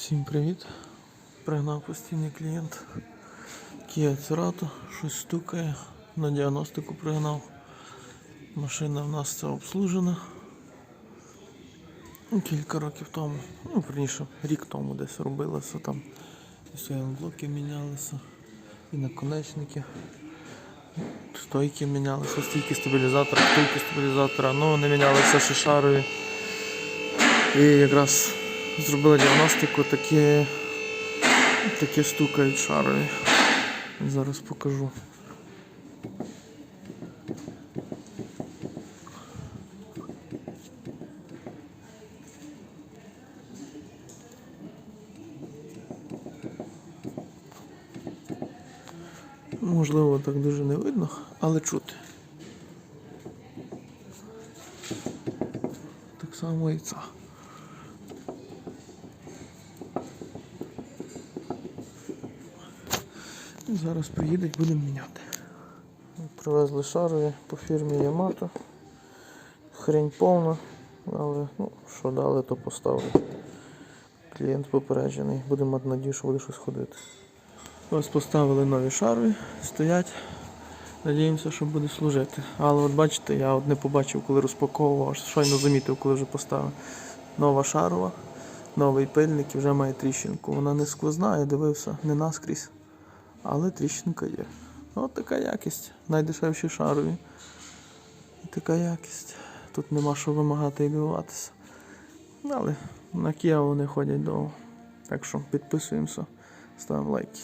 Всім привіт! Пригнав постійний клієнт Kia Cerato, щось стукає, на діагностику пригнав. Машина в нас це обслужена. Ну, Кілька років тому, ну, верніше, рік тому десь робилося там. І стоянблоки мінялися, і наконечники. Стойки мінялися, стійки стабілізатора, стійки стабілізатора, ну вони мінялися ще. І якраз зробили діагностику, такі, такі стукають шарові. Зараз покажу. Можливо, так дуже не видно, але чути. Так само і ця. Зараз приїдуть, будемо міняти. Привезли шарові по фірмі Yamato. Хрень повна, але ну, що дали, то поставили. Клієнт попереджений, будемо мати надію, що буде щось ходити. Ось поставили нові шарові, стоять. Надіємося, що буде служити. Але от бачите, я от не побачив, коли розпаковував, щойно замітив, коли вже поставив. Нова шарова, новий пильник і вже має тріщинку. Вона не сквозна, я дивився, не наскрізь. Але тріщинка є. От така якість. Найдешевші шарові. І така якість. Тут нема що вимагати і дивуватися. Але на Kia вони ходять довго. Так що підписуємося, ставимо лайки.